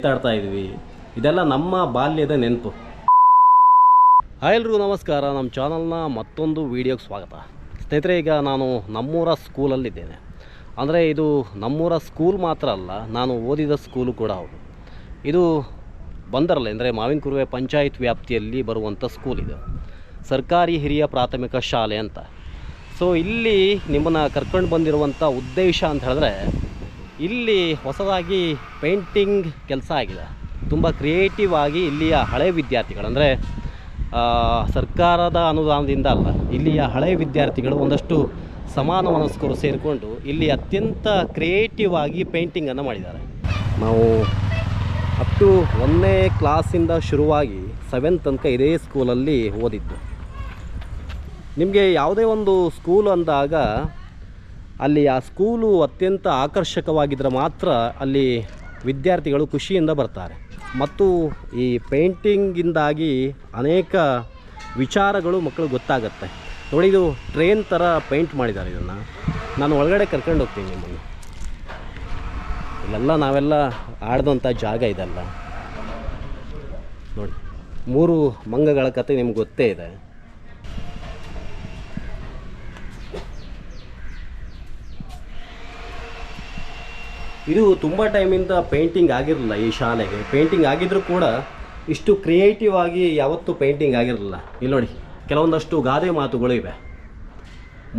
ಮಾತಾಡ್ತಾ ಇದ್ವಿ. ಇದೆಲ್ಲ ನಮ್ಮ ಬಾಲ್ಯದ ನೆನಪು. ಹಾಯ್ ಎಲ್ರಿಗೂ ನಮಸ್ಕಾರ. ನಮ್ಮ ಚಾನಲ್ನ ಮತ್ತೊಂದು ವೀಡಿಯೋಗೆ ಸ್ವಾಗತ. ಸ್ನೇಹಿತರೆ, ಈಗ ನಾನು ನಮ್ಮೂರ ಸ್ಕೂಲಲ್ಲಿದ್ದೇನೆ. ಅಂದರೆ ಇದು ನಮ್ಮೂರ ಸ್ಕೂಲ್ ಮಾತ್ರ ಅಲ್ಲ, ನಾನು ಓದಿದ ಸ್ಕೂಲು ಕೂಡ ಹೌದು. ಇದು ಬಂದರಲ್ಲ, ಅಂದರೆ ಮಾವಿನ ಕುರುವೆ ಪಂಚಾಯತ್ ವ್ಯಾಪ್ತಿಯಲ್ಲಿ ಬರುವಂಥ ಸ್ಕೂಲ್ ಇದು. ಸರ್ಕಾರಿ ಹಿರಿಯ ಪ್ರಾಥಮಿಕ ಶಾಲೆ ಅಂತ. ಸೊ ಇಲ್ಲಿ ನಿಮ್ಮನ್ನು ಕರ್ಕೊಂಡು ಬಂದಿರುವಂಥ ಉದ್ದೇಶ ಅಂತ ಹೇಳಿದ್ರೆ ಇಲ್ಲಿ ಹೊಸದಾಗಿ ಪೇಂಟಿಂಗ್ ಕೆಲಸ ಆಗಿದೆ. ತುಂಬ ಕ್ರಿಯೇಟಿವ್ ಆಗಿ ಇಲ್ಲಿಯ ಹಳೆ ವಿದ್ಯಾರ್ಥಿಗಳು, ಅಂದರೆ ಸರ್ಕಾರದ ಅನುದಾನದಿಂದ ಅಲ್ಲ, ಇಲ್ಲಿಯ ಹಳೆ ವಿದ್ಯಾರ್ಥಿಗಳು ಒಂದಷ್ಟು ಸಮಾನ ಮನಸ್ಕರು ಸೇರಿಕೊಂಡು ಇಲ್ಲಿ ಅತ್ಯಂತ ಕ್ರಿಯೇಟಿವ್ ಆಗಿ ಪೇಂಟಿಂಗನ್ನು ಮಾಡಿದ್ದಾರೆ. ನಾವು ಅಪ್ ಟು ಒಂದನೇ ಕ್ಲಾಸಿಂದ ಶುರುವಾಗಿ ಸೆವೆಂತ್ ತನಕ ಇದೇ ಸ್ಕೂಲಲ್ಲಿ ಓದಿದ್ದು. ನಿಮಗೆ ಯಾವುದೇ ಒಂದು ಸ್ಕೂಲ್ ಅಂದಾಗ ಅಲ್ಲಿ ಆ ಸ್ಕೂಲು ಅತ್ಯಂತ ಆಕರ್ಷಕವಾಗಿದ್ದರೆ ಮಾತ್ರ ಅಲ್ಲಿ ವಿದ್ಯಾರ್ಥಿಗಳು ಖುಷಿಯಿಂದ ಬರ್ತಾರೆ. ಮತ್ತು ಈ ಪೇಂಟಿಂಗಿಂದಾಗಿ ಅನೇಕ ವಿಚಾರಗಳು ಮಕ್ಕಳಿಗೆ ಗೊತ್ತಾಗುತ್ತೆ. ನೋಡಿ, ಇದು ಟ್ರೈನ್ ಥರ ಪೇಂಟ್ ಮಾಡಿದ್ದಾರೆ ಇದನ್ನು. ನಾನು ಒಳಗಡೆ ಕರ್ಕೊಂಡು ಹೋಗ್ತೀನಿ ನಿಮ್ಮನ್ನು. ಇಲ್ಲೆಲ್ಲ ನಾವೆಲ್ಲ ಆಡಿದಂಥ ಜಾಗ ಇದೆಲ್ಲ. ನೋಡಿ, ಮೂರು ಮಂಗಗಳ ಕತೆ ನಿಮ್ಗೆ ಗೊತ್ತೇ ಇದೆ. ಇದು ತುಂಬ ಟೈಮಿಂದ ಪೇಂಟಿಂಗ್ ಆಗಿರಲಿಲ್ಲ ಈ ಶಾಲೆಗೆ. ಪೇಂಟಿಂಗ್ ಆಗಿದ್ರೂ ಕೂಡ ಇಷ್ಟು ಕ್ರಿಯೇಟಿವ್ ಆಗಿ ಯಾವತ್ತೂ ಪೇಂಟಿಂಗ್ ಆಗಿರಲಿಲ್ಲ. ಇಲ್ಲಿ ನೋಡಿ, ಕೆಲವೊಂದಷ್ಟು ಗಾದೆ ಮಾತುಗಳು ಇವೆ.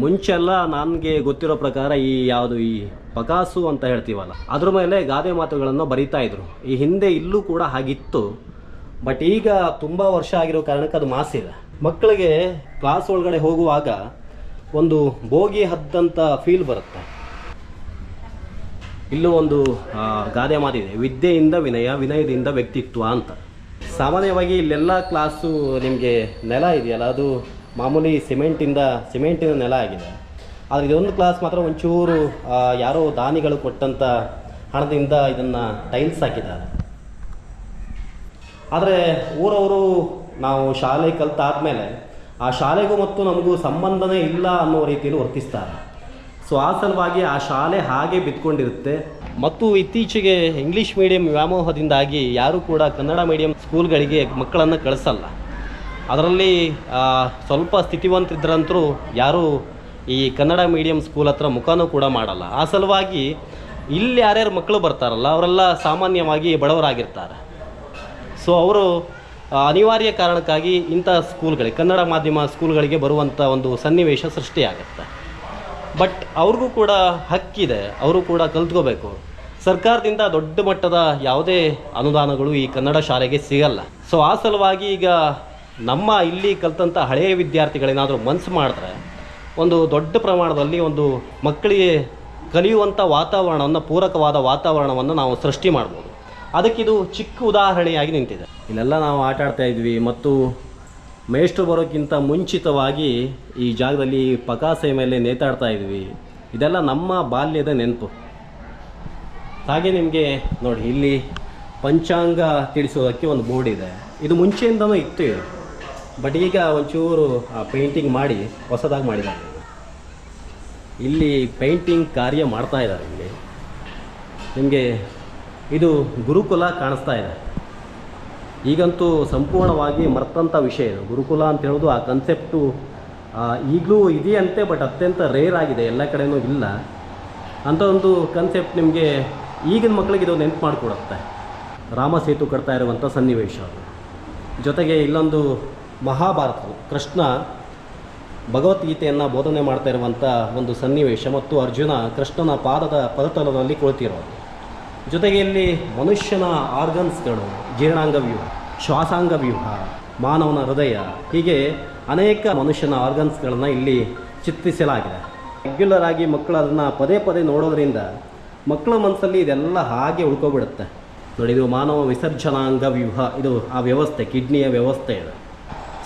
ಮುಂಚೆಲ್ಲ ನನಗೆ ಗೊತ್ತಿರೋ ಪ್ರಕಾರ ಈ ಯಾವುದು ಈ ಪಕಾಸು ಅಂತ ಹೇಳ್ತೀವಲ್ಲ, ಅದ್ರ ಮೇಲೆ ಗಾದೆ ಮಾತುಗಳನ್ನು ಬರಿತಾ ಇದ್ರು. ಈ ಹಿಂದೆ ಇಲ್ಲೂ ಕೂಡ ಹಾಗಿತ್ತು ಬಟ್ ಈಗ ತುಂಬ ವರ್ಷ ಆಗಿರೋ ಕಾರಣಕ್ಕೆ ಅದು ಮಾಸಿದೆ. ಮಕ್ಕಳಿಗೆ ಕ್ಲಾಸ್ ಒಳಗಡೆ ಹೋಗುವಾಗ ಒಂದು ಬೋಗಿ ಹದ್ದಂಥ ಫೀಲ್ ಬರುತ್ತೆ. ಇಲ್ಲೂ ಒಂದು ಗಾದೆ ಮಾತಿದೆ. ವಿದ್ಯೆಯಿಂದ ವಿನಯ, ವಿನಯದಿಂದ ವ್ಯಕ್ತಿತ್ವ ಅಂತ. ಸಾಮಾನ್ಯವಾಗಿ ಇಲ್ಲೆಲ್ಲ ಕ್ಲಾಸು ನಿಮಗೆ ನೆಲ ಇದೆಯಲ್ಲ, ಅದು ಮಾಮೂಲಿ ಸಿಮೆಂಟಿಂದ, ಸಿಮೆಂಟಿನ ನೆಲ ಆಗಿದೆ. ಆದರೆ ಇದೊಂದು ಕ್ಲಾಸ್ ಮಾತ್ರ ಒಂಚೂರು ಯಾರೋ ದಾನಿಗಳು ಕೊಟ್ಟಂಥ ಹಣದಿಂದ ಇದನ್ನು ಟೈಲ್ಸ್ ಹಾಕಿದ್ದಾರೆ. ಆದರೆ ಊರವರು ನಾವು ಶಾಲೆ ಕಲ್ತಾದ್ಮೇಲೆ, ಆ ಶಾಲೆಗೂ ಮತ್ತು ನಮಗೂ ಸಂಬಂಧನೇ ಇಲ್ಲ ಅನ್ನೋ ರೀತಿಯಲ್ಲಿ ವರ್ತಿಸ್ತಾರೆ. ಸೊ ಆ ಸಲುವಾಗಿ ಆ ಶಾಲೆ ಹಾಗೆ ಬಿದ್ಕೊಂಡಿರುತ್ತೆ ಮತ್ತು ಇತ್ತೀಚೆಗೆ ಇಂಗ್ಲೀಷ್ ಮೀಡಿಯಂ ವ್ಯಾಮೋಹದಿಂದಾಗಿ ಯಾರೂ ಕೂಡ ಕನ್ನಡ ಮೀಡಿಯಂ ಸ್ಕೂಲ್ಗಳಿಗೆ ಮಕ್ಕಳನ್ನು ಕಳಿಸಲ್ಲ. ಅದರಲ್ಲಿ ಸ್ವಲ್ಪ ಸ್ಥಿತಿವಂತಿದ್ರಂತರೂ ಯಾರೂ ಈ ಕನ್ನಡ ಮೀಡಿಯಂ ಸ್ಕೂಲ್ ಹತ್ರ ಮುಖನೂ ಕೂಡ ಮಾಡಲ್ಲ. ಆ ಸಲುವಾಗಿ ಇಲ್ಲಿ ಯಾರ್ಯಾರು ಮಕ್ಕಳು ಬರ್ತಾರಲ್ಲ, ಅವರೆಲ್ಲ ಸಾಮಾನ್ಯವಾಗಿ ಬಡವರಾಗಿರ್ತಾರೆ. ಸೊ ಅವರು ಅನಿವಾರ್ಯ ಕಾರಣಕ್ಕಾಗಿ ಇಂಥ ಸ್ಕೂಲ್ಗಳಿಗೆ, ಕನ್ನಡ ಮಾಧ್ಯಮ ಸ್ಕೂಲ್ಗಳಿಗೆ ಬರುವಂಥ ಒಂದು ಸನ್ನಿವೇಶ ಸೃಷ್ಟಿಯಾಗುತ್ತೆ. ಬಟ್ ಅವ್ರಿಗೂ ಕೂಡ ಹಕ್ಕಿದೆ ಅವರು ಕೂಡ ಕಲ್ತ್ಕೋಬೇಕು. ಸರ್ಕಾರದಿಂದ ದೊಡ್ಡ ಮಟ್ಟದ ಯಾವುದೇ ಅನುದಾನಗಳು ಈ ಕನ್ನಡ ಶಾಲೆಗೆ ಸಿಗಲ್ಲ. ಸೊ ಆ ಸಲುವಾಗಿ ಈಗ ನಮ್ಮ ಇಲ್ಲಿ ಕಲ್ತಂಥ ಹಳೆಯ ವಿದ್ಯಾರ್ಥಿಗಳೇನಾದರೂ ಮನಸ್ಸು ಮಾಡಿದ್ರೆ ಒಂದು ದೊಡ್ಡ ಪ್ರಮಾಣದಲ್ಲಿ ಒಂದು ಮಕ್ಕಳಿಗೆ ಕಲಿಯುವಂಥ ವಾತಾವರಣವನ್ನು, ಪೂರಕವಾದ ವಾತಾವರಣವನ್ನು ನಾವು ಸೃಷ್ಟಿ ಮಾಡ್ಬೋದು. ಅದಕ್ಕಿದು ಚಿಕ್ಕ ಉದಾಹರಣೆಯಾಗಿ ನಿಂತಿದೆ. ಇಲ್ಲೆಲ್ಲ ನಾವು ಆಟ ಆಡ್ತಾ ಇದ್ವಿ ಮತ್ತು ಮೇಷ್ಟ್ರು ಬರೋಕ್ಕಿಂತ ಮುಂಚಿತವಾಗಿ ಈ ಜಾಗದಲ್ಲಿ ಪಕಾಸೆ ಮೇಲೆ ನೇತಾಡ್ತಾ ಇದ್ವಿ. ಇದೆಲ್ಲ ನಮ್ಮ ಬಾಲ್ಯದ ನೆನಪು. ಹಾಗೆ ನಿಮಗೆ ನೋಡಿ, ಇಲ್ಲಿ ಪಂಚಾಂಗ ತಿಳಿಸೋದಕ್ಕೆ ಒಂದು ಬೋರ್ಡ್ ಇದೆ. ಇದು ಮುಂಚೆಯಿಂದನೂ ಇತ್ತು ಬಟ್ ಈಗ ಒಂಚೂರು ಪೇಂಟಿಂಗ್ ಮಾಡಿ, ಹೊಸದಾಗಿ ಮಾಡಿದ್ದಾರೆ. ಇಲ್ಲಿ ಪೇಂಟಿಂಗ್ ಕಾರ್ಯ ಮಾಡ್ತಾ ಇದ್ದಾರೆ ಇಲ್ಲಿ. ನಿಮಗೆ ಇದು ಗುರುಕುಲ ಕಾಣಿಸ್ತಾ ಇದೆ. ಈಗಂತೂ ಸಂಪೂರ್ಣವಾಗಿ ಮರೆತಂಥ ವಿಷಯ ಇದು. ಗುರುಕುಲ ಅಂತ ಹೇಳೋದು ಆ ಕನ್ಸೆಪ್ಟು ಈಗಲೂ ಇದೆಯಂತೆ ಬಟ್ ಅತ್ಯಂತ ರೇರ್ ಆಗಿದೆ. ಎಲ್ಲ ಕಡೆಯೂ ಇಲ್ಲ. ಅಂಥ ಒಂದು ಕನ್ಸೆಪ್ಟ್ ನಿಮಗೆ ಈಗಿನ ಮಕ್ಕಳಿಗೆ ಇದು ನೆನಪು ಮಾಡಿಕೊಡುತ್ತೆ. ರಾಮ ಸೇತು ಕಟ್ತಾ ಇರುವಂಥ ಸನ್ನಿವೇಶ ಜೊತೆಗೆ ಇಲ್ಲೊಂದು ಮಹಾಭಾರತ, ಕೃಷ್ಣ ಭಗವದ್ಗೀತೆಯನ್ನು ಬೋಧನೆ ಮಾಡ್ತಾ ಇರುವಂಥ ಒಂದು ಸನ್ನಿವೇಶ ಮತ್ತು ಅರ್ಜುನ ಕೃಷ್ಣನ ಪಾದದ ಪದತಲದಲ್ಲಿ ಕುಳಿತಿರೋದು. ಜೊತೆಗೆ ಇಲ್ಲಿ ಮನುಷ್ಯನ ಆರ್ಗನ್ಸ್ಗಳು, ಜೀರ್ಣಾಂಗ ವ್ಯೂಹ, ಶ್ವಾಸಾಂಗ ವ್ಯೂಹ, ಮಾನವನ ಹೃದಯ, ಹೀಗೆ ಅನೇಕ ಮನುಷ್ಯನ ಆರ್ಗನ್ಸ್ಗಳನ್ನು ಇಲ್ಲಿ ಚಿತ್ರಿಸಲಾಗಿದೆ. ರೆಗ್ಯುಲರ್ ಆಗಿ ಮಕ್ಕಳು ಅದನ್ನು ಪದೇ ಪದೇ ನೋಡೋದ್ರಿಂದ ಮಕ್ಕಳ ಮನಸ್ಸಲ್ಲಿ ಇದೆಲ್ಲ ಹಾಗೆ ಉಳ್ಕೊಬಿಡುತ್ತೆ. ನೋಡಿ, ಇದು ಮಾನವ ವಿಸರ್ಜನಾಂಗ ವ್ಯೂಹ. ಇದು ಆ ವ್ಯವಸ್ಥೆ, ಕಿಡ್ನಿಯ ವ್ಯವಸ್ಥೆ ಇದು.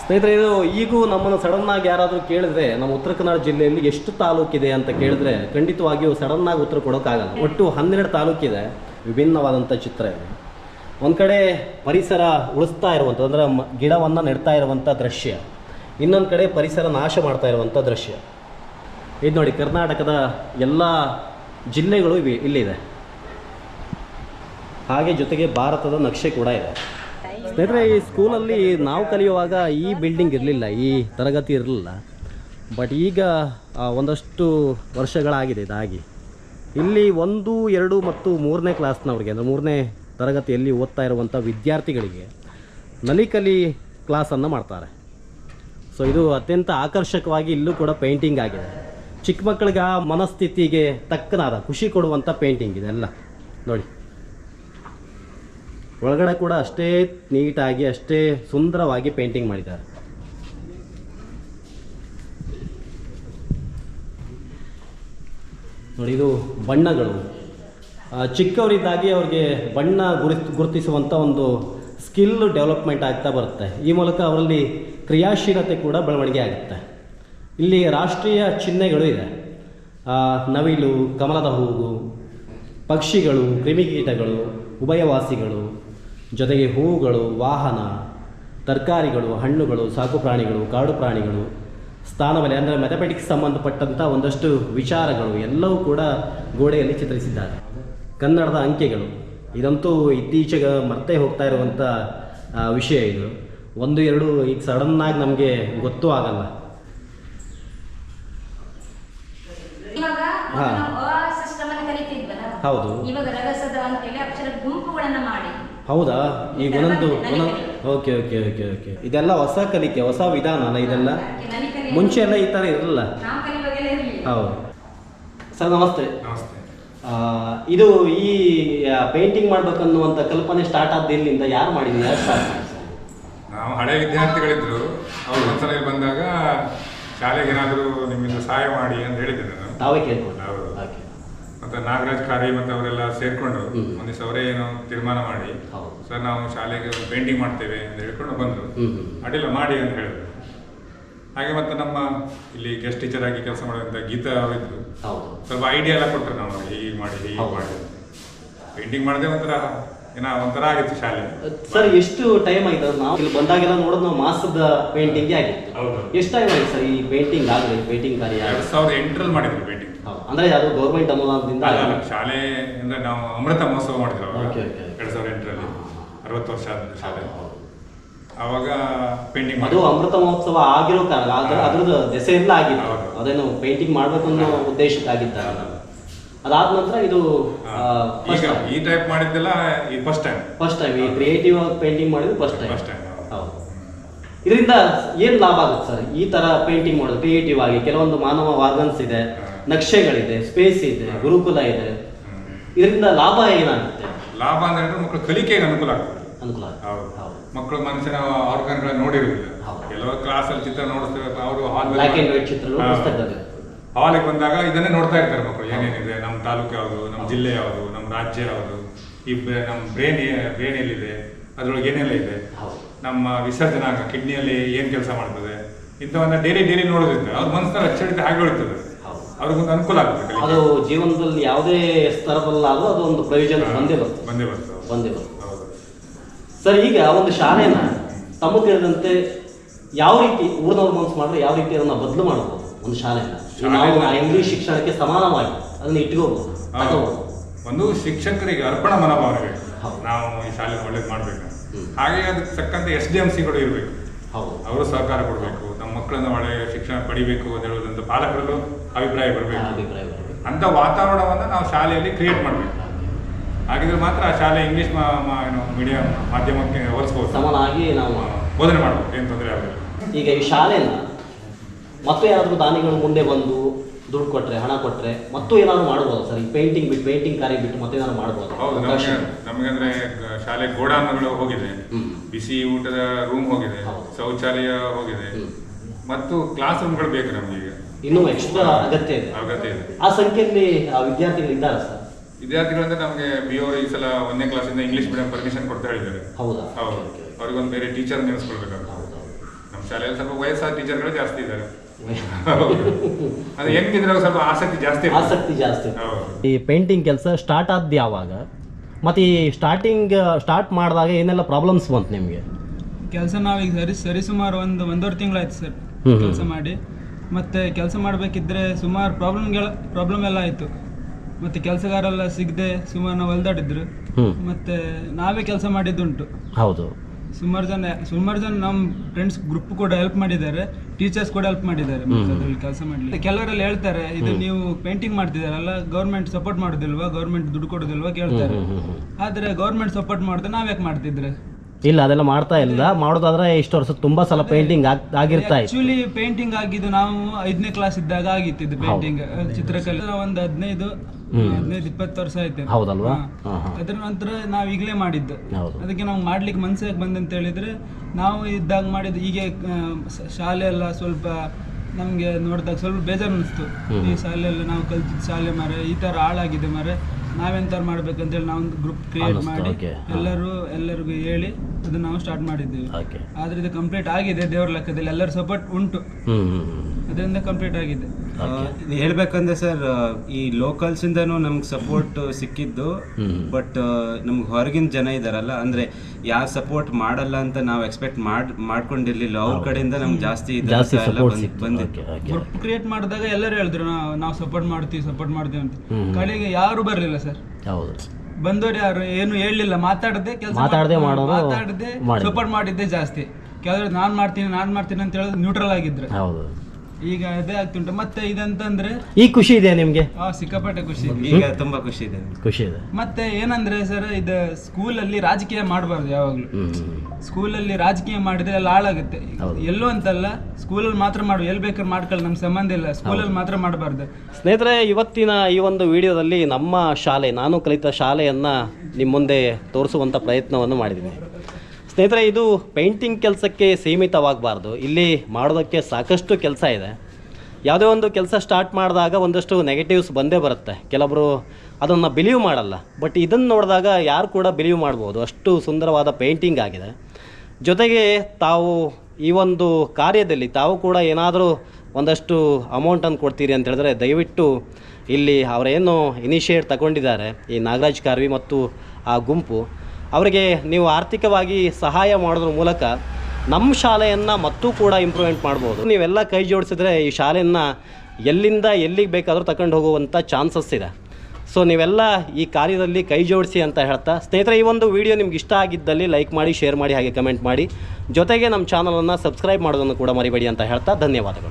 ಸ್ನೇಹಿತರೆ, ಇದು ಈಗೂ ನಮ್ಮನ್ನು ಸಡನ್ನಾಗಿ ಯಾರಾದರೂ ಕೇಳಿದ್ರೆ ನಮ್ಮ ಉತ್ತರ ಕನ್ನಡ ಜಿಲ್ಲೆಯಲ್ಲಿ ಎಷ್ಟು ತಾಲೂಕಿದೆ ಅಂತ ಕೇಳಿದ್ರೆ ಖಂಡಿತವಾಗಿಯೂ ಸಡನ್ನಾಗಿ ಉತ್ತರ ಕೊಡೋಕ್ಕಾಗಲ್ಲ. ಒಟ್ಟು ಹನ್ನೆರಡು ತಾಲೂಕಿದೆ ವಿಭಿನ್ನವಾದಂಥ ಚಿತ್ರ ಇದೆ. ಒಂದು ಕಡೆ ಪರಿಸರ ಉಳಿಸ್ತಾ ಇರುವಂಥದ್ದು ಅಂದರೆ ಗಿಡವನ್ನು ನೆಡ್ತಾ ಇರುವಂಥ ದೃಶ್ಯ. ಇನ್ನೊಂದು ಕಡೆ ಪರಿಸರ ನಾಶ ಮಾಡ್ತಾ ಇರುವಂಥ ದೃಶ್ಯ. ಇದು ನೋಡಿ, ಕರ್ನಾಟಕದ ಎಲ್ಲ ಜಿಲ್ಲೆಗಳು ಇವೆ, ಇಲ್ಲಿದೆ. ಹಾಗೆ ಜೊತೆಗೆ ಭಾರತದ ನಕ್ಷೆ ಕೂಡ ಇದೆ. ಸ್ನೇಹಿತರೆ ಈ ಸ್ಕೂಲಲ್ಲಿ ನಾವು ಕಲಿಯುವಾಗ ಈ ಬಿಲ್ಡಿಂಗ್ ಇರಲಿಲ್ಲ, ಈ ತರಗತಿ ಇರಲಿಲ್ಲ. ಬಟ್ ಈಗ ಒಂದಷ್ಟು ವರ್ಷಗಳಾಗಿದೆ ಇದಾಗಿ. ಇಲ್ಲಿ ಒಂದು, ಎರಡು ಮತ್ತು ಮೂರನೇ ಕ್ಲಾಸ್ನವ್ರಿಗೆ ಅಂದರೆ ಮೂರನೇ ತರಗತಿಯಲ್ಲಿ ಓದ್ತಾ ಇರುವಂಥ ವಿದ್ಯಾರ್ಥಿಗಳಿಗೆ ನಲಿಕಲಿ ಕ್ಲಾಸನ್ನು ಮಾಡ್ತಾರೆ. ಸೊ ಇದು ಅತ್ಯಂತ ಆಕರ್ಷಕವಾಗಿ ಇಲ್ಲೂ ಕೂಡ ಪೇಂಟಿಂಗ್ ಆಗಿದೆ. ಚಿಕ್ಕ ಮಕ್ಕಳಿಗೆ ಆ ಮನಸ್ಥಿತಿಗೆ ತಕ್ಕನಾದ, ಖುಷಿ ಕೊಡುವಂಥ ಪೇಂಟಿಂಗ್ ಇದೆಲ್ಲ ನೋಡಿ. ಒಳಗಡೆ ಕೂಡ ಅಷ್ಟೇ ನೀಟಾಗಿ, ಅಷ್ಟೇ ಸುಂದರವಾಗಿ ಪೇಂಟಿಂಗ್ ಮಾಡಿದ್ದಾರೆ. ನೋಡಿ, ಇದು ಬಣ್ಣಗಳು. ಚಿಕ್ಕವರಿದ್ದಾಗಿ ಅವ್ರಿಗೆ ಬಣ್ಣ ಗುರಿ ಗುರುತಿಸುವಂಥ ಒಂದು ಸ್ಕಿಲ್ ಡೆವಲಪ್ಮೆಂಟ್ ಆಗ್ತಾ ಬರುತ್ತೆ. ಈ ಮೂಲಕ ಅವರಲ್ಲಿ ಕ್ರಿಯಾಶೀಲತೆ ಕೂಡ ಬೆಳವಣಿಗೆ ಆಗುತ್ತೆ. ಇಲ್ಲಿ ರಾಷ್ಟ್ರೀಯ ಚಿಹ್ನೆಗಳು ಇದೆ. ನವಿಲು, ಕಮಲದ ಹೂವು, ಪಕ್ಷಿಗಳು, ಕ್ರಿಮಿಕೀಟಗಳು, ಉಭಯವಾಸಿಗಳು ಜೊತೆಗೆ ಹೂವುಗಳು ವಾಹನ ತರಕಾರಿಗಳು ಹಣ್ಣುಗಳು ಸಾಕು ಪ್ರಾಣಿಗಳು ಕಾಡು ಪ್ರಾಣಿಗಳು ಸ್ಥಾನಬಲೆ ಅಂದರೆ ಮ್ಯಾಥಮೆಟಿಕ್ಸ್ ಸಂಬಂಧಪಟ್ಟಂಥ ಒಂದಷ್ಟು ವಿಚಾರಗಳು ಎಲ್ಲವೂ ಕೂಡ ಗೋಡೆಯಲ್ಲಿ ಚಿತ್ರಿಸಿದ್ದಾರೆ ಕನ್ನಡದ ಅಂಕೆಗಳು ಇದಂತೂ ಇತ್ತೀಚೆಗೆ ಮರ್ತೇ ಹೋಗ್ತಾ ಇರುವಂಥ ವಿಷಯ ಇದು ಒಂದು ಎರಡು ಈಗ ಸಡನ್ನಾಗಿ ನಮಗೆ ಗೊತ್ತೂ ಆಗಲ್ಲ ಹಾಂ ಹೌದು ಇವಾಗ ರಗಸದ ಅಂತೇಳಿ ಅಕ್ಷರ ಗುಂಪುಗಳನ್ನು ಮಾಡಿ ಹೌದಾ? ಈಗ ಒಂದೊಂದು ಓಕೆ ಓಕೆ ಓಕೆ ಓಕೆ. ಇದೆಲ್ಲ ಹೊಸ ಕಲಿಕೆ ಹೊಸ ವಿಧಾನ ಅಲ್ಲ ಇದೆಲ್ಲ? ಮುಂಚೆ ಎಲ್ಲ ಈ ಥರ ಇರಲಿಲ್ಲ? ಹೌದು. ಸರ್ ನಮಸ್ತೆ. ನಮಸ್ತೆ. ಇದು ಈ ಪೇಂಟಿಂಗ್ ಮಾಡ್ಬೇಕನ್ನುವಂಥ ಕಲ್ಪನೆ ಸ್ಟಾರ್ಟ್ ಆದ ಇಲ್ಲಿಂದ ಯಾರು ಮಾಡಿದ್ರು ಯಾರು ಸ್ಟಾರ್ಟ್ ನಾವು ಹಳೆ ವಿದ್ಯಾರ್ಥಿಗಳಿದ್ರು. ಅವ್ರು ಒಂದ್ಸಲ ಬಂದಾಗ ಶಾಲೆಗೆ ಏನಾದರೂ ನಿಮ್ಮಿಂದ ಸಹಾಯ ಮಾಡಿ ಅಂತ ಹೇಳಿದ್ದೆ ನಾನು. ತಾವೇ ಕೇಳ್ಕೊಂಡು. ಮತ್ತೆ ನಾಗರಾಜ್ ಖಾರಿ ಮತ್ತೆ ಅವರೆಲ್ಲ ಸೇರ್ಕೊಂಡು. ಒಂದ್ ಅವರೇ ಏನೋ ತೀರ್ಮಾನ ಮಾಡಿ. ಸರ್ ನಾವು ಶಾಲೆಗೆ ಒಂದು ಪೇಂಟಿಂಗ್ ಮಾಡ್ತೇವೆ ಅಂತ ಹೇಳ್ಕೊಂಡು ಬಂದರು. ಅಡ್ಡಿಲ್ಲ ಮಾಡಿ ಅಂತ ಹೇಳಿದ್ರು ಹಾಗೆ ಮತ್ತೆ ನಮ್ಮ ಇಲ್ಲಿ ಗೆಸ್ಟ್ ಟೀಚರ್ ಆಗಿ ಕೆಲಸ ಮಾಡೋದ್ರಿಂದ ಗೀತಾ ಅವರಿದ್ರು ಹೌದು ಸ್ವಲ್ಪ ಐಡಿಯಾ ಎಲ್ಲ ಕೊಟ್ಟರು ನಾವು ಹೀಗೆ ಮಾಡಿ ಹೀಗೆ ಮಾಡಿ ಪೇಂಟಿಂಗ್ ಮಾಡಿದೆ ಒಂಥರ ಏನೋ ಒಂಥರ ಆಗಿತ್ತು ಶಾಲೆ ಸರ್ ಎಷ್ಟು ಟೈಮ್ ಆಯ್ತು ನಾವು ಇಲ್ಲಿ ಬಂದಾಗೆಲ್ಲ ನೋಡೋದು ನಾವು ಮಾಸದ ಪೇಂಟಿಂಗ್ ಆಗಿತ್ತು ಹೌದು. ಎಷ್ಟು ಟೈಮ್ ಆಯ್ತು ಸರ್ ಈ ಪೇಂಟಿಂಗ್ ಆಗಲಿ ಪೇಂಟಿಂಗ್ ಕಾರ್ಯ ಎರಡ್? ಸಾವಿರದ ಎಂಟರಲ್ಲಿ ಮಾಡಿದ್ರು ಅಂದರೆ ಅದು ಗೌರ್ಮೆಂಟ್ ಅನುದಾನದಿಂದ ಶಾಲೆ ಅಂದ್ರೆ ನಾವು ಅಮೃತ ಮಹೋತ್ಸವ ಮಾಡಿದ್ರು. ಎರಡ್ ಸಾವಿರದ ಎಂಟರಲ್ಲಿ. ಅರವತ್ತು ವರ್ಷ ಆದ ಶಾಲೆ. ಅವಾಗ ಪೇಂಟಿಂಗ್ ಅದು ಅಮೃತ ಮಹೋತ್ಸವ ಆಗಿರೋ ಕಾರಣ ಅದ್ರ ಅದ್ರದ್ದು ದೆಸೆಯಿಂದ ಆಗಿತ್ತು. ಅದೇನು ಪೇಂಟಿಂಗ್ ಮಾಡ್ಬೇಕು ಅನ್ನೋ ಉದ್ದೇಶಕ್ಕಾಗಿದ್ದ ಅದಾದ ನಂತರ ಇದು ಈಗ ಈ ಟೈಪ್ ಮಾಡಿದ್ದೆಲ್ಲ ಈ ಫಸ್ಟ್ ಟೈಮ್ ಫಸ್ಟ್ ಟೈಮ್ ಈ ಕ್ರಿಯೇಟಿವ್ ಪೇಂಟಿಂಗ್ ಮಾಡಿದ್ದು ಫಸ್ಟ್ ಟೈಮ್ ಫಸ್ಟ್ ಟೈಮ್ ಹೌದು. ಇದರಿಂದ ಏನು ಲಾಭ ಆಗುತ್ತೆ ಸರ್? ಈ ತರ ಪೇಂಟಿಂಗ್ ಮಾಡೋದು ಕ್ರಿಯೇಟಿವ್ ಆಗಿ ಕೆಲವೊಂದು ಮಾನವ ವಾರ್ಗನ್ಸ್ ಇದೆ. ನಕ್ಷೆಗಳಿದೆ ಸ್ಪೇಸ್ ಇದೆ ಗುರುಕುಲ ಇದೆ. ಇದರಿಂದ ಲಾಭ ಏನಾಗುತ್ತೆ? ಲಾಭ ಅಂದ್ರೆ ಮಕ್ಕಳು ಕಲಿಕೆಗೆ ಅನುಕೂಲ ಆಗ್ತದೆ. ಅನುಕೂಲ ಆಗುತ್ತೆ. ಹೌದು. ಮಕ್ಕಳು ಮನುಷ್ಯನ ಆರ್ಗನ್ಗಳ ನೋಡಿರೋದಿಲ್ಲ. ಕೆಲವು ಕ್ಲಾಸಲ್ಲಿ ಚಿತ್ರ ನೋಡಿಸ್ತೇವೆ ಅವರು ಹಾಲ್ ಹಾಲಿಗೆ ಬಂದಾಗ ಇದನ್ನೇ ನೋಡ್ತಾ ಇರ್ತಾರೆ ಮಕ್ಕಳು ಏನೇನಿದೆ? ನಮ್ಮ ತಾಲೂಕು ಯಾವುದು? ನಮ್ಮ ಜಿಲ್ಲೆ ಯಾವುದು? ನಮ್ಮ ರಾಜ್ಯ ಯಾವುದು? ಈ ನಮ್ಮ ಬ್ರೇನ್ ಬ್ರೇನ್ ಎಲ್ಲಿದೆ? ಅದ್ರೊಳಗೆ ಏನೆಲ್ಲ ಇದೆ? ಹೌದು. ನಮ್ಮ ವಿಸರ್ಜನಾಂಗ ಕಿಡ್ನಿಯಲ್ಲಿ ಏನು ಕೆಲಸ ಮಾಡ್ತದೆ? ಇಂಥವನ್ನ ಡೈಲಿ ಡೈಲಿ ನೋಡೋದ್ರಿಂದ ಅವ್ರ ಮನಸ್ಸಿನ ರಕ್ಷಣೆ ಹಾಗೆ ಉಳಿತದೆ. ಅವ್ರಿಗೊಂದು ಅನುಕೂಲ ಆಗ್ತದೆ. ಅದು ಜೀವನದಲ್ಲಿ ಯಾವುದೇ ಸ್ತರದಲ್ಲಾದ್ರೂ ಅದು ಒಂದು ಪ್ರಯೋಜನ ಬಂದೇ ಬರ್ತದೆ. ಬಂದೇ ಬರ್ತದೆ ಬಂದೇ ಬರ್ತದೆ. ಹೌದು. ಸರ್ ಈಗ ಒಂದು ಶಾಲೆನ ತಮ್ಮ ತಿಳಿದಂತೆ ಯಾವ ರೀತಿ ಊರಿನವ್ರ ಮನಸ್ಸು ಮಾಡಿದ್ರೆ ಯಾವ ರೀತಿ ಅದನ್ನ ಬದಲು ಮಾಡಬಹುದು ಒಂದು ಶಾಲೆನ? ನಾವು ಆ ಇಂಗ್ಲಿಷ್ ಶಿಕ್ಷಣಕ್ಕೆ ಸಮಾನವಾಗಿ ಅದನ್ನ ಇಟ್ಕೋಬಹುದು. ತಗೋಬಹುದು ಒಂದು ಶಿಕ್ಷಕರಿಗೆ ಅರ್ಪಣ ಮನೋಭಾವನೆ ಬೇಕು. ನಾವು ಈ ಶಾಲೆ ಒಳ್ಳೇದು ಮಾಡ್ಬೇಕು. ಹಾಗೆ ಅದಕ್ಕೆ ತಕ್ಕಂತೆ ಎಸ್ ಡಿ ಎಂ ಸಿಗಳು ಇರಬೇಕು. ಹೌದು. ಅವರು ಸಹಕಾರ ಕೊಡಬೇಕು. ನಮ್ಮ ಮಕ್ಕಳನ್ನ ಒಳ್ಳೆ ಶಿಕ್ಷಣ ಪಡಿಬೇಕು ಅಂತ ಹೇಳುವುದಂತ ಪಾಲಕರಲ್ಲೂ ಅಭಿಪ್ರಾಯ ಬರಬೇಕು. ಅಂತ ವಾತಾವರಣವನ್ನು ನಾವು ಶಾಲೆಯಲ್ಲಿ ಕ್ರಿಯೇಟ್ ಮಾಡಬೇಕು. ಹಾಗಿದ್ರೆ ಮಾತ್ರ ಆ ಶಾಲೆ ಇಂಗ್ಲಿಷ್ ಮೀಡಿಯಂ ಮಾಧ್ಯಮಕ್ಕೆ ಹೋಲಿಸ್ಬೋದು. ಸಮನಾಗಿ ನಾವು ಬೋಧನೆ ಮಾಡಬೇಕು ಏನು ತೊಂದರೆ ಆಗಬೇಕು ಈಗ ಈ ಶಾಲೆನ ಮತ್ತೆ ಯಾರಾದರೂ ದಾನಿಗಳು ಮುಂದೆ ಬಂದು ದುಡ್ಡು ಕೊಟ್ಟರೆ ಹಣ ಕೊಟ್ಟರೆ ಮತ್ತು ಏನಾದ್ರು ಮಾಡ್ಬೋದು ಸರ್? ಈ ಪೇಂಟಿಂಗ್ ಬಿಟ್ಟು ಪೇಂಟಿಂಗ್ ಕಾರ್ಯ ಬಿಟ್ಟು ಮತ್ತೆ ಏನಾದ್ರು ಮಾಡ್ಬೋದು? ಹೌದು ನಮಗೆ ನಮಗೆ ಅಂದ್ರೆ ಶಾಲೆ ಗೋಡಾನ್ಗಳು ಹೋಗಿದೆ. ಬಿಸಿ ಊಟದ ರೂಮ್ ಹೋಗಿದೆ. ಶೌಚಾಲಯ ಹೋಗಿದೆ. ಮತ್ತು ಕ್ಲಾಸ್ ರೂಮ್ಗಳು ಬೇಕು ನಮಗೆ ಈಗ. ಇನ್ನೂ ಎಕ್ಸ್ಟ್ರಾ ಅಗತ್ಯ ಇದೆ. ಅಗತ್ಯ ಇದೆ. ಆ ಸಂಖ್ಯೆಯಲ್ಲಿ ಆ ವಿದ್ಯಾರ್ಥಿಗಳು ಇದ್ದಾರೆ ಸರ್? ವಿದ್ಯಾರ್ಥಿಗಳಿಂದ ನಮಗೆ ಬಿ ಅವರು ಈ ಸಲ ಒಂದನೇ ಕ್ಲಾಸಿಂದ ಇಂಗ್ಲಿಷ್ ಮೀಡಿಯಂ ಪರ್ಮಿಷನ್ ಕೊಡ್ತಾ ಹೇಳಿದ್ದಾರೆ. ಹೌದಾ? ಹೌದು. ಅವ್ರಿಗೊಂದು ಬೇರೆ ಟೀಚರ್. ನಮ್ಮ ಶಾಲೆಯಲ್ಲಿ ಸ್ವಲ್ಪ ವಯಸ್ಸಾದ ಟೀಚರ್ಗಳು ಜಾಸ್ತಿ ಇದ್ದಾರೆ. ಅದು ಹೆಂಗಿದ್ರೆ ಸ್ವಲ್ಪ ಆಸಕ್ತಿ ಜಾಸ್ತಿ. ಆಸಕ್ತಿ ಜಾಸ್ತಿ ಈ ಪೇಂಟಿಂಗ್ ಕೆಲಸ ಸ್ಟಾರ್ಟ್ ಆದ್ ಯಾವಾಗ? ಮತ್ತೆ ಈ ಸ್ಟಾರ್ಟಿಂಗ್ ಸ್ಟಾರ್ಟ್ ಮಾಡಿದಾಗ ಏನೆಲ್ಲ ಪ್ರಾಬ್ಲಮ್ಸ್ ಬಂತು ನಿಮಗೆ? ಕೆಲಸ ನಾವೀಗ ಸರಿ ಸರಿಸುಮಾರು ಒಂದು ಒಂದೂವರೆ ತಿಂಗಳಾಯ್ತು ಸರ್. ಕೆಲಸ ಮಾಡಿ. ಮತ್ತೆ ಕೆಲಸ ಮಾಡಬೇಕಿದ್ರೆ ಸುಮಾರು ಪ್ರಾಬ್ಲಮ್ಗಳ ಪ್ರಾಬ್ಲಮ್ ಎಲ್ಲ ಆಯಿತು. ಮತ್ತೆ ಕೆಲಸಗಾರೆಲ್ಲ ಸಿಗದೆ ಸುಮಾರು ನಾವು ಹೊಲ್ದಾಡಿದ್ರು. ಮತ್ತೆ ನಾವೇ ಕೆಲಸ ಮಾಡಿದ್ದುಂಟು. ಹೌದು. ಸುಮಾರು ಜನ ಸುಮಾರು ಜನ ನಮ್ಮ ಫ್ರೆಂಡ್ಸ್ ಗ್ರೂಪ್ ಕೂಡ ಹೆಲ್ಪ್ ಮಾಡಿದ್ದಾರೆ ಟೀಚರ್ಸ್ ಕೂಡ ಹೆಲ್ಪ್ ಮಾಡಿದ್ದಾರೆ ಮತ್ತೆ ಅದ್ರಲ್ಲಿ ಕೆಲಸ ಮಾಡಲಿ ಕೆಲವರೆಲ್ಲ ಹೇಳ್ತಾರೆ ಇದು ನೀವು ಪೇಂಟಿಂಗ್ ಮಾಡ್ತಿದಾರಲ್ಲ ಗೌರ್ಮೆಂಟ್ ಸಪೋರ್ಟ್ ಮಾಡೋದಿಲ್ವಾ ಗೌರ್ಮೆಂಟ್ ದುಡ್ಡು ಕೊಡೋದಿಲ್ವಾ ಕೇಳ್ತಾರೆ. ಆದ್ರೆ ಗೌರ್ಮೆಂಟ್ ಸಪೋರ್ಟ್ ಮಾಡಿದ್ರೆ ನಾವ್ಯಾಕೆ ಮಾಡ್ತಿದ್ರೆ? ಇಲ್ಲ ಅದೆಲ್ಲ ಮಾಡ್ತಾ ಇಲ್ಲ. ಮಾಡೋದಾದ್ರೆ ಇಷ್ಟು ವರ್ಷ ತುಂಬಾ ಸಲ ಪೇಂಟಿಂಗ್ ಆಗ್ ಆಗಿರ್ತಾ ಆಕ್ಚುಲಿ ಪೇಂಟಿಂಗ್ ಆಗಿದ್ದು ನಾವು ಐದನೇ ಕ್ಲಾಸ್ ಇದ್ದಾಗ ಆಗಿತ್ತು ಪೇಂಟಿಂಗ್ ಚಿತ್ರಕಲೆ. ಒಂದು ಹದಿನೈದು ಹದಿನೈದು ಇಪ್ಪತ್ತು ವರ್ಷ ಆಯ್ತು. ಹೌದಲ್ವಾ? ಅದ್ರ ನಂತರ ನಾವು ಈಗಲೇ ಮಾಡಿದ್ದು. ಅದಕ್ಕೆ ನಾವು ಮಾಡ್ಲಿಕ್ಕೆ ಮನ್ಸಾಗಿ ಬಂದಂತ ಹೇಳಿದ್ರೆ ನಾವು ಇದ್ದಾಗ ಮಾಡಿದ್ದು ಹೀಗೆ ಶಾಲೆ ಎಲ್ಲ ಸ್ವಲ್ಪ ನಮಗೆ ನೋಡಿದಾಗ ಸ್ವಲ್ಪ ಬೇಜಾರು ಅನಿಸ್ತು ಈ ಶಾಲೆಲ್ಲ ನಾವು ಕಲ್ತಿದ್ದ ಶಾಲೆ ಮರೆ ಈ ಥರ ಹಾಳಾಗಿದೆ ಮಾರೆ ನಾವೆಂತಾರು ಮಾಡ್ಬೇಕಂತೇಳಿ ನಾವೊಂದು ಗ್ರೂಪ್ ಕ್ರಿಯೇಟ್ ಮಾಡಿ. ಎಲ್ಲರೂ ಎಲ್ಲರಿಗೂ ಹೇಳಿ ಅದನ್ನ ನಾವು ಸ್ಟಾರ್ಟ್ ಮಾಡಿದ್ದೀವಿ. ಆದ್ರೆ ಇದು ಕಂಪ್ಲೀಟ್ ಆಗಿದೆ ದೇವ್ರ ಲೆಕ್ಕದಲ್ಲಿ ಎಲ್ಲರ ಸಪೋರ್ಟ್ ಉಂಟು. ಅದರಿಂದ ಕಂಪ್ಲೀಟ್ ಆಗಿದೆ. ಹೇಳ್ಬೇಕಂದ್ರೆ ಸರ್ ಈ ಲೋಕಲ್ಸ್ ಇಂದನು ನಮ್ಗೆ ಸಪೋರ್ಟ್ ಸಿಕ್ಕಿದ್ದು ಬಟ್ ನಮ್ಗೆ ಹೊರಗಿನ ಜನ ಇದಾರಲ್ಲ ಅಂದ್ರೆ ಯಾರು ಸಪೋರ್ಟ್ ಮಾಡಲ್ಲ ಅಂತ ನಾವು ಎಕ್ಸ್ಪೆಕ್ಟ್ ಮಾಡ್ ಮಾಡ್ಕೊಂಡಿರ್ಲಿಲ್ಲ. ಅವ್ರ ಕಡೆಯಿಂದ ನಮ್ಗೆ ಜಾಸ್ತಿ ಬಂದಿತ್ತು. ಗ್ರೂಪ್ ಕ್ರಿಯೇಟ್ ಮಾಡಿದಾಗ ಎಲ್ಲರೂ ಹೇಳಿದ್ರು ನಾವು ಸಪೋರ್ಟ್ ಮಾಡ್ತೀವಿ ಸಪೋರ್ಟ್ ಮಾಡ್ತೀವಿ ಅಂತ. ಕಡೆಗೆ ಯಾರು ಬರಲಿಲ್ಲ ಸರ್ ಹೌದು. ಬಂದವರು ಯಾರು ಏನು ಹೇಳಲಿಲ್ಲ ಮಾತಾಡದೆ ಕೆಲಸ ಮಾತಾಡ್ದೆ ಮಾತಾಡದೆ ಸಪೋರ್ಟ್ ಮಾಡಿದ್ದೆ ಜಾಸ್ತಿ. ಕೆಲವರು ನಾನ್ ಮಾಡ್ತೀನಿ ನಾನ್ ಮಾಡ್ತೀನಿ ಅಂತ ಹೇಳಿದ್ರೆ ನ್ಯೂಟ್ರಲ್ ಆಗಿದ್ರೆ. ಹೌದು. ಈಗ ಅದೇ ಆಗ್ತುಂಟು. ಮತ್ತೆ ಇದಂತಂದ್ರೆ? ಈ ಖುಷಿ ಇದೆ ನಿಮ್ಗೆ? ಆ ಸಿಕ್ಕಾಪಟ್ಟೆ ಖುಷಿ. ಈಗ ತುಂಬಾ ಖುಷಿ ಇದೆ ಖುಷಿ ಇದೆ. ಮತ್ತೆ ಏನಂದ್ರೆ ಸರ್ ಇದು ಸ್ಕೂಲಲ್ಲಿ ರಾಜಕೀಯ ಮಾಡಬಾರ್ದು ಯಾವಾಗ್ಲೂ. ಸ್ಕೂಲ್ ಸ್ಕೂಲಲ್ಲಿ ರಾಜಕೀಯ ಮಾಡಿದ್ರೆ ಎಲ್ಲ ಹಾಳಾಗುತ್ತೆ. ಎಲ್ಲೋ ಅಂತಲ್ಲ ಸ್ಕೂಲಲ್ಲಿ ಮಾತ್ರ ಮಾಡು. ಎಲ್ಲಿ ಬೇಕಾದ್ರೆ ಮಾಡ್ಕೊಳ್ಳಿ ನಮ್ ಸಂಬಂಧ ಇಲ್ಲ. ಸ್ಕೂಲಲ್ಲಿ ಮಾತ್ರ ಮಾಡಬಾರ್ದು. ಸ್ನೇಹಿತರೆ ಇವತ್ತಿನ ಈ ಒಂದು ವಿಡಿಯೋದಲ್ಲಿ ನಮ್ಮ ಶಾಲೆ ನಾನು ಕಲಿತ ಶಾಲೆಯನ್ನ ನಿಮ್ಮ ಮುಂದೆ ತೋರಿಸುವಂಥ ಪ್ರಯತ್ನವನ್ನು ಮಾಡಿದ್ದೀನಿ. ಸ್ನೇಹಿತರೆ, ಇದು ಪೇಂಟಿಂಗ್ ಕೆಲಸಕ್ಕೆ ಸೀಮಿತವಾಗಬಾರ್ದು. ಇಲ್ಲಿ ಮಾಡೋದಕ್ಕೆ ಸಾಕಷ್ಟು ಕೆಲಸ ಇದೆ. ಯಾವುದೇ ಒಂದು ಕೆಲಸ ಸ್ಟಾರ್ಟ್ ಮಾಡಿದಾಗ ಒಂದಷ್ಟು ನೆಗೆಟಿವ್ಸ್ ಬಂದೇ ಬರುತ್ತೆ. ಕೆಲವರು ಅದನ್ನು ಬಿಲೀವ್ ಮಾಡಲ್ಲ. ಬಟ್ ಇದನ್ನು ನೋಡಿದಾಗ ಯಾರು ಕೂಡ ಬಿಲೀವ್ ಮಾಡ್ಬೋದು. ಅಷ್ಟು ಸುಂದರವಾದ ಪೇಂಟಿಂಗ್ ಆಗಿದೆ. ಜೊತೆಗೆ ತಾವು ಈ ಒಂದು ಕಾರ್ಯದಲ್ಲಿ ತಾವು ಕೂಡ ಏನಾದರೂ ಒಂದಷ್ಟು ಅಮೌಂಟನ್ನು ಕೊಡ್ತೀರಿ ಅಂತ ಹೇಳಿದ್ರೆ ದಯವಿಟ್ಟು ಇಲ್ಲಿ ಅವರೇನು ಇನಿಷಿಯೇಟ್ ತಗೊಂಡಿದ್ದಾರೆ. ಈ ನಾಗರಾಜ್ ಕಾರ್ವಿ ಮತ್ತು ಆ ಗುಂಪು. ಅವರಿಗೆ ನೀವು ಆರ್ಥಿಕವಾಗಿ ಸಹಾಯ ಮಾಡೋದ್ರ ಮೂಲಕ ನಮ್ಮ ಶಾಲೆಯನ್ನು ಮತ್ತೂ ಕೂಡ ಇಂಪ್ರೂವ್ಮೆಂಟ್ ಮಾಡ್ಬೋದು. ನೀವೆಲ್ಲ ಕೈ ಜೋಡಿಸಿದ್ರೆ ಈ ಶಾಲೆಯನ್ನು ಎಲ್ಲಿಂದ ಎಲ್ಲಿಗೆ ಬೇಕಾದರೂ ತಗೊಂಡು ಹೋಗುವಂಥ ಚಾನ್ಸಸ್ ಇದೆ. ಸೊ ನೀವೆಲ್ಲ ಈ ಕಾರ್ಯದಲ್ಲಿ ಕೈ ಜೋಡಿಸಿ ಅಂತ ಹೇಳ್ತಾ, ಸ್ನೇಹಿತರೆ, ಈ ಒಂದು ವಿಡಿಯೋ ನಿಮ್ಗೆ ಇಷ್ಟ ಆಗಿದ್ದಲ್ಲಿ ಲೈಕ್ ಮಾಡಿ, ಶೇರ್ ಮಾಡಿ, ಹಾಗೆ ಕಮೆಂಟ್ ಮಾಡಿ. ಜೊತೆಗೆ ನಮ್ಮ ಚಾನಲನ್ನು ಸಬ್ಸ್ಕ್ರೈಬ್ ಮಾಡೋದನ್ನು ಕೂಡ ಮರಿಬೇಡಿ ಅಂತ ಹೇಳ್ತಾ, ಧನ್ಯವಾದಗಳು.